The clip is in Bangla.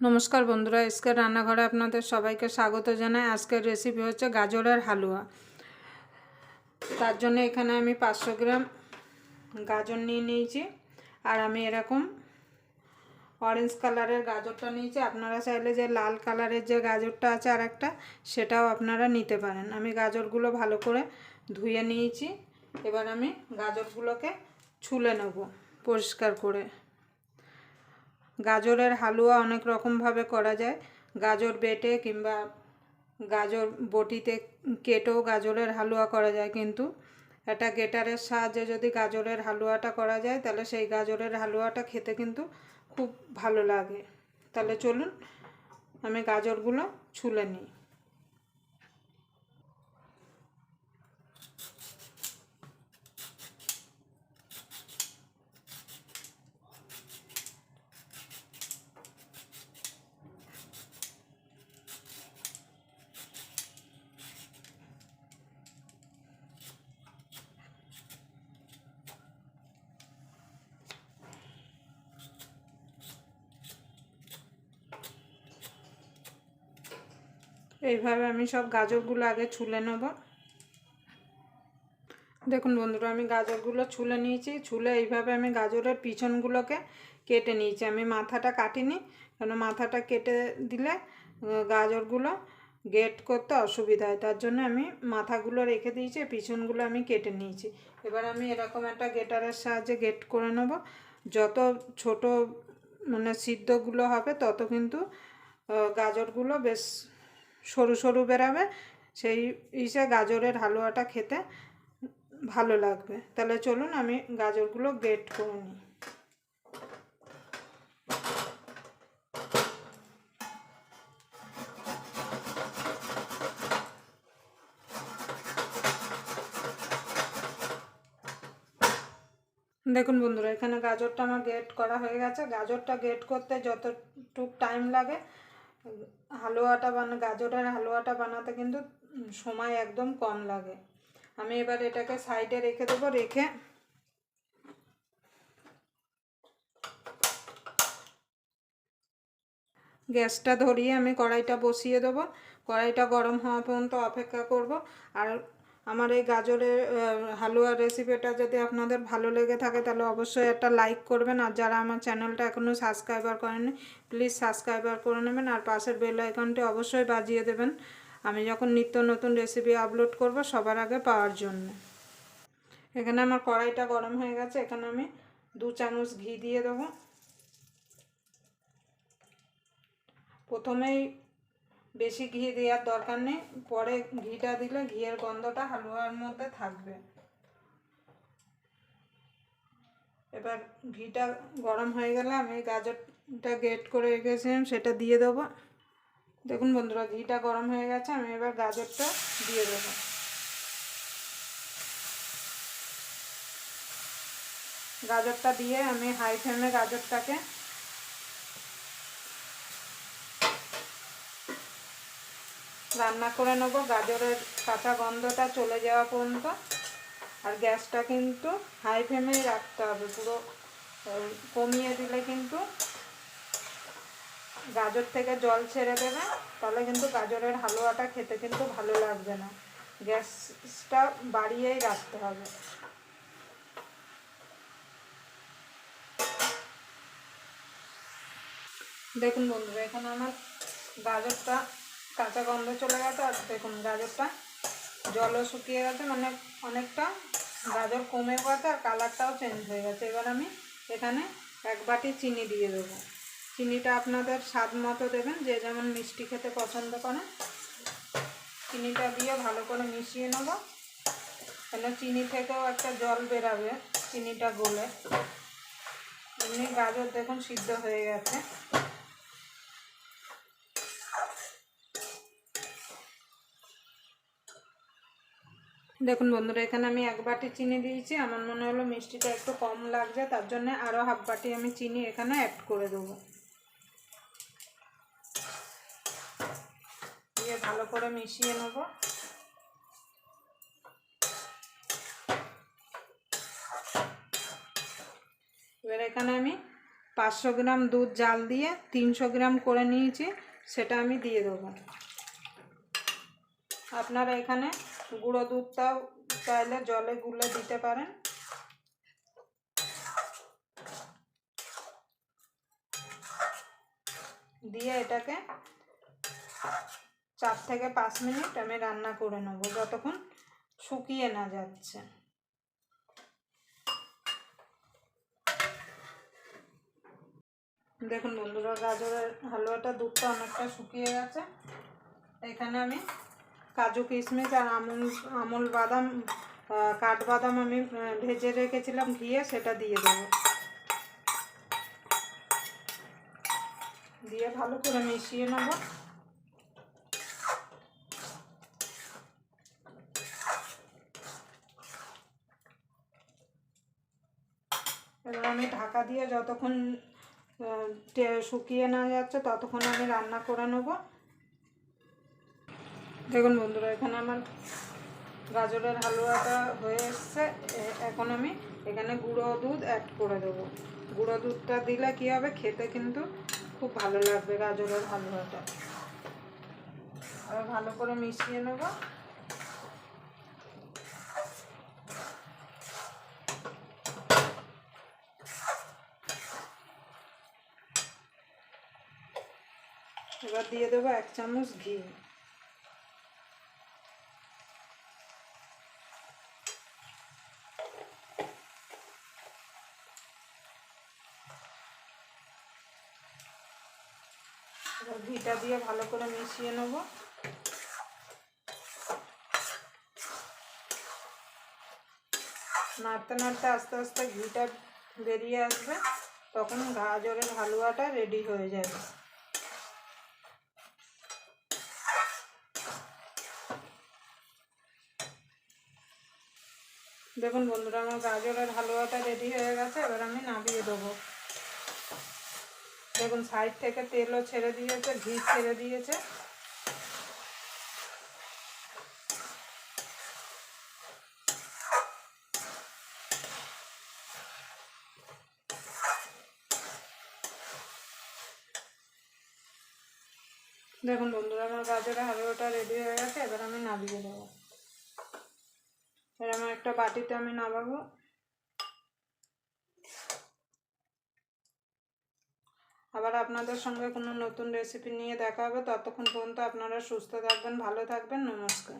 নমস্কার বন্ধুরা, আজকের রান্নাঘরে আপনাদের সবাইকে স্বাগত জানাই। আজকের রেসিপি হচ্ছে গাজরের হালুয়া। তার জন্য এখানে আমি পাঁচশো গ্রাম গাজর নিয়ে নিয়েছি। আর আমি এরকম অরেঞ্জ কালারের গাজরটা নিয়েছি। আপনারা চাইলে যে লাল কালারের যে গাজরটা আছে আর একটা সেটাও আপনারা নিতে পারেন। আমি গাজরগুলো ভালো করে ধুয়ে নিয়েছি। এবার আমি গাজরগুলোকে ছুলে নেব পরিষ্কার করে। গাজরের হালুয়া অনেক রকমভাবে করা যায়। গাজর বেটে কিংবা গাজর বটিতে কেটেও গাজরের হালুয়া করা যায় কিন্তু। এটা গেটারের সাহায্যে যদি গাজরের হালুয়াটা করা যায়, তাহলে সেই গাজরের হালুয়াটা খেতে কিন্তু খুব ভালো লাগে। তাহলে চলুন, আমি গাজরগুলো ছুলে নিই। এইভাবে আমি সব গাজরগুলো আগে ছুলে নেব। দেখুন বন্ধুরা, আমি গাজরগুলো ছুলে নিয়েছি, ছুলে এইভাবে আমি গাজরের পিছনগুলোকে কেটে নিয়েছি। আমি মাথাটা কাটিনি, কেন মাথাটা কেটে দিলে গাজরগুলো গেট করতে অসুবিধা হয়। তার জন্য আমি মাথাগুলো রেখে দিয়েছি, পিছনগুলো আমি কেটে নিয়েছি। এবার আমি এরকম একটা গেটারের সাহায্যে গেট করে নেব। যত ছোট মানে সিদ্ধগুলো হবে, তত কিন্তু গাজরগুলো বেশ সরু সরু বেরাবে, সেই ইসে গাজরের হালুয়াটা খেতে ভালো লাগবে। তাহলে চলুন আমি গাজরগুলো গ্রেট করে নিই। দেখুন বন্ধুরা, এখানে গাজরটা আমার গ্রেট করা হয়ে গেছে। গাজরটা গ্রেট করতে যতটুক টাইম লাগে হালুয়াটা বানা, গাজরের হালুয়াটা বানাতে কিন্তু সময় একদম কম লাগে। আমি এবার এটাকে সাইডে রেখে দেবো, রেখে গ্যাসটা ধরিয়ে আমি কড়াইটা বসিয়ে দেবো। কড়াইটা গরম হওয়া পর্যন্ত অপেক্ষা করব। আর আমার এই গাজরের হালুয়া রেসিপিটা যদি আপনাদের ভালো লেগে থাকে, তাহলে অবশ্যই একটা লাইক করবেন। আর যারা আমার চ্যানেলটা এখনও সাবস্ক্রাইবার করেনি প্লিজ সাবস্ক্রাইবার করে নেবেন। আর পাশের বেল আইকনটি অবশ্যই বাজিয়ে দেবেন। আমি যখন নিত্য নতুন রেসিপি আপলোড করব, সবার আগে পাওয়ার জন্য। এখানে আমার কড়াইটা গরম হয়ে গেছে। এখানে আমি দু চামচ ঘি দিয়ে দেবো। প্রথমেই বেশি ঘি দেওয়ার দরকার নেই। পরে ঘিটা দিলে ঘিয়ের গন্ধটা হালুয়ার মধ্যে থাকবে। এবার ঘিটা গরম হয়ে গেলে আমি গাজরটা গ্রেট করে রেখেছিলাম, সেটা দিয়ে দেবো। দেখুন বন্ধুরা, ঘিটা গরম হয়ে গেছে, আমি এবার গাজরটা দিয়ে দেবো। গাজরটা দিয়ে আমি হাই ফ্লেমে গাজরটাকে রান্না করে নেব। গাজরের কাঁচা গন্ধটা চলে যাওয়া পর্যন্ত। আর গ্যাসটা কিন্তু হাই ফ্লেমেই রাখতে হবে। পুরো কমিয়ে দিলে কিন্তু গাজর থেকে জল ছেড়ে দেবে। তাহলে কিন্তু গাজরের হালুয়াটা খেতে কিন্তু ভালো লাগবে না। গ্যাসটা বাড়িয়েই রাখতে হবে। দেখুন বন্ধুরা, এখানে আমার গাজরটা কাঁচা গন্ধ চলে গেছে আর দেখুন গাজরটা জলও শুকিয়ে গেছে মানে অনেকটা গাজর কমে গেছে আর কালারটাও চেঞ্জ হয়ে গেছে। এবার আমি এখানে এক বাটি চিনি দিয়ে দেবো। চিনিটা আপনাদের স্বাদ মতো দেবেন, যে যেমন মিষ্টি খেতে পছন্দ করেন। চিনিটা দিয়ে ভালো করে মিশিয়ে নেব। কেন চিনি থেকেও একটা জল বেরাবে, চিনিটা গলে। এমনি গাজর দেখুন সিদ্ধ হয়ে গেছে। দেখুন বন্ধুরা, এখানে আমি এক বাটি চিনি দিয়েছি। আমার মনে হলো মিষ্টিটা একটু কম লাগছে, তার জন্য আরও হাফ বাটি আমি চিনি এখানে অ্যাড করে দেবো। দিয়ে ভালো করে মিশিয়ে নেব। এবার এখানে আমি পাঁচশো গ্রাম দুধ জাল দিয়ে তিনশো গ্রাম করে নিয়েছি, সেটা আমি দিয়ে দেবো। আপনারা এখানে গুঁড়ো দুধটাও চাইলে জলে গুলে দিতে পারেন। দিয়ে এটাকে চার থেকে পাঁচ মিনিট আমি রান্না করে নেব, যতক্ষণ শুকিয়ে না যাচ্ছে। দেখুন বন্ধুরা, গাজরের হালুয়াটা দুধটা অনেকটা শুকিয়ে গেছে। এখানে আমি কাজু কিশমিশ আর আমুল আমুল বাদাম কাঠবাদাম আমি ভেজে রেখেছিলাম ঘিয়ে, সেটা দিয়ে দেবো। দিয়ে ভালো করে মিশিয়ে নেব। এবার আমি ঢাকা দিয়ে যতক্ষণ শুকিয়ে না যাচ্ছে, ততক্ষণ আমি রান্না করে নেব। দেখুন বন্ধুরা, এখানে আমার গাজরের হালুয়াটা হয়ে এসছে। এখন আমি এখানে গুঁড়ো দুধ অ্যাড করে দেবো। গুঁড়ো দুধটা দিলে কী হবে, খেতে কিন্তু খুব ভালো লাগবে গাজরের হালুয়াটা। আবার ভালো করে মিশিয়ে নেব। এবার দিয়ে দেবো এক চামচ ঘি। এবার ঘিটা দিয়ে ভালো করে মিশিয়ে নেব। নাড়তে নাড়তে আস্তে আস্তে ঘিটা বেরিয়ে আসবে, তখন গাজরের হালুয়াটা রেডি হয়ে যাবে। দেখুন বন্ধুরা, আমার গাজরের হালুয়াটা রেডি হয়ে গেছে, এবার আমি নামিয়ে দেবো। দেখুন, সাইড থেকে তেলও ছেড়ে দিয়েছে, ঘি ছেড়ে দিয়েছে। দেখুন বন্ধুরা, আমার গাজরের হালুয়াটা রেডি হয়ে গেছে, এবার আমি নামিয়ে দেবো এবার আমার একটা বাটিতে আমি নামাবো আবার আপনাদের সঙ্গে কোনো নতুন রেসিপি নিয়ে দেখা হবে, ততক্ষণ পর্যন্ত আপনারা সুস্থ থাকবেন, ভালো থাকবেন, নমস্কার।